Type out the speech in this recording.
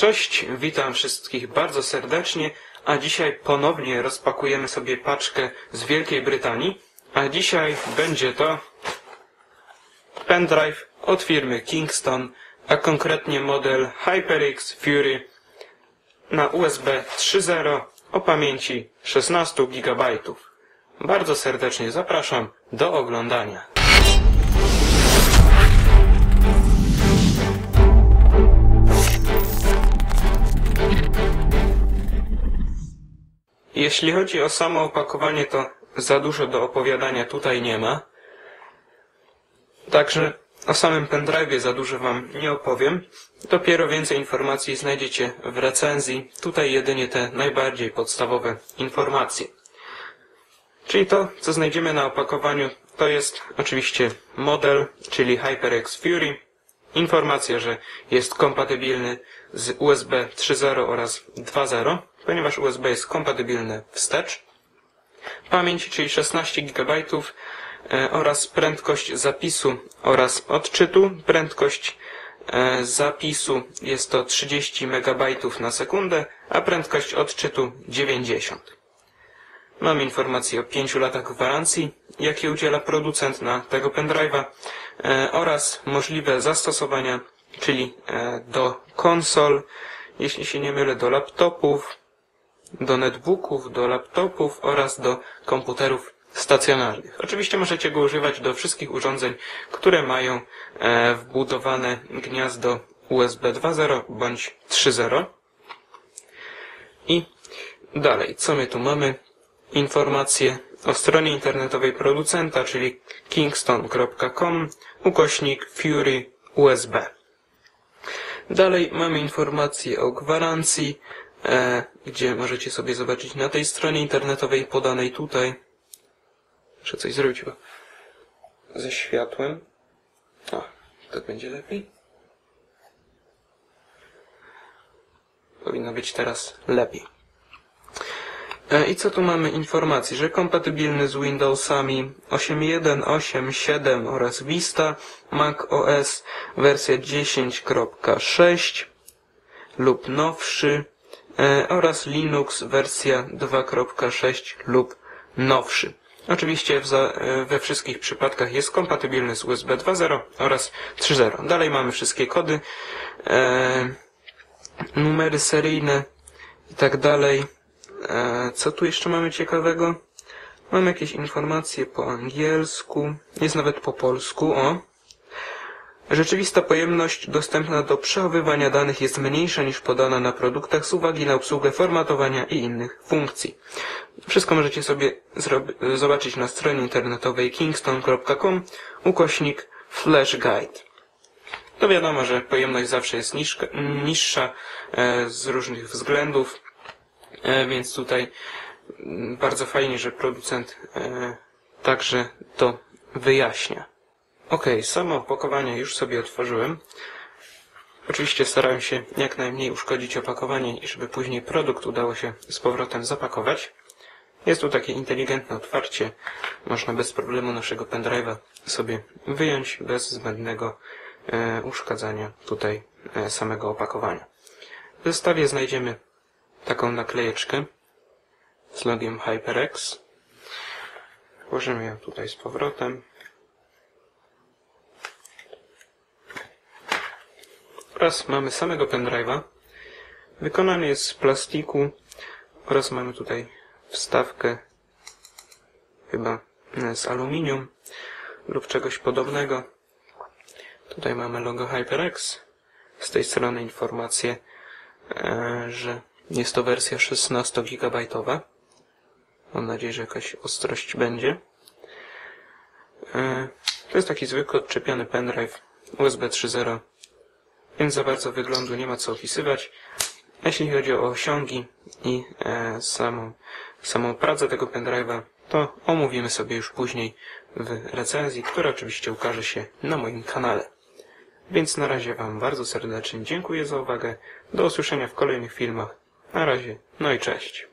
Cześć, witam wszystkich bardzo serdecznie, a dzisiaj ponownie rozpakujemy sobie paczkę z Wielkiej Brytanii, a dzisiaj będzie to pendrive od firmy Kingston, a konkretnie model HyperX Fury na USB 3.0 o pamięci 16 GB. Bardzo serdecznie zapraszam do oglądania. Jeśli chodzi o samo opakowanie, to za dużo do opowiadania tutaj nie ma. Także o samym pendrive'ie za dużo Wam nie opowiem. Dopiero więcej informacji znajdziecie w recenzji. Tutaj jedynie te najbardziej podstawowe informacje. Czyli to, co znajdziemy na opakowaniu, to jest oczywiście model, czyli HyperX Fury. Informacja, że jest kompatybilny z USB 3.0 oraz 2.0 ponieważ USB jest kompatybilny wstecz. Pamięć, czyli 16 GB e, oraz prędkość zapisu oraz odczytu. Prędkość e, zapisu jest to 30 MB na sekundę, a prędkość odczytu 90. Mam informacje o 5 latach gwarancji, jakie udziela producent na tego pendrive'a e, oraz możliwe zastosowania, czyli do konsol, jeśli się nie mylę, do laptopów, do netbooków, do laptopów oraz do komputerów stacjonarnych. Oczywiście możecie go używać do wszystkich urządzeń, które mają e, wbudowane gniazdo USB 2.0 bądź 3.0. I dalej, co my tu mamy? Informacje o stronie internetowej producenta, czyli kingston.com, ukośnik Fury USB. Dalej mamy informacje o gwarancji, gdzie możecie sobie zobaczyć na tej stronie internetowej podanej tutaj. Muszę coś zrobić chyba ze światłem. O, tak będzie lepiej. Powinno być teraz lepiej. E, I co tu mamy informacji? Że kompatybilny z Windowsami 8.1, 8.7 oraz Vista, Mac OS wersja 10.6 lub nowszy, E, oraz Linux wersja 2.6 lub nowszy. Oczywiście e, we wszystkich przypadkach jest kompatybilny z USB 2.0 oraz 3.0. Dalej mamy wszystkie kody, e, numery seryjne i tak dalej. Co tu jeszcze mamy ciekawego? Mamy jakieś informacje po angielsku, jest nawet po polsku, o. Rzeczywista pojemność dostępna do przechowywania danych jest mniejsza niż podana na produktach z uwagi na obsługę formatowania i innych funkcji. Wszystko możecie sobie zobaczyć na stronie internetowej kingston.com ukośnik flash guide. To wiadomo, że pojemność zawsze jest niżka, niższa e, z różnych względów, e, więc tutaj mm, bardzo fajnie, że producent e, także to wyjaśnia. Ok, samo opakowanie już sobie otworzyłem. Oczywiście starałem się jak najmniej uszkodzić opakowanie i żeby później produkt udało się z powrotem zapakować. Jest tu takie inteligentne otwarcie. Można bez problemu naszego pendrive'a sobie wyjąć bez zbędnego e, uszkadzania tutaj e, samego opakowania. W zestawie znajdziemy taką naklejeczkę z logiem HyperX. Włożymy ją tutaj z powrotem. Oraz mamy samego pendrive'a. Wykonany jest z plastiku oraz mamy tutaj wstawkę chyba z aluminium lub czegoś podobnego. Tutaj mamy logo HyperX. Z tej strony informacje, e, że jest to wersja 16 GB. Mam nadzieję, że jakaś ostrość będzie. E, to jest taki zwykły odczepiony pendrive USB 3.0 więc za bardzo wyglądu nie ma co opisywać. Jeśli chodzi o osiągi i e, samą, samą pracę tego pendrive'a, to omówimy sobie już później w recenzji, która oczywiście ukaże się na moim kanale. Więc na razie Wam bardzo serdecznie dziękuję za uwagę. Do usłyszenia w kolejnych filmach. Na razie, no i cześć.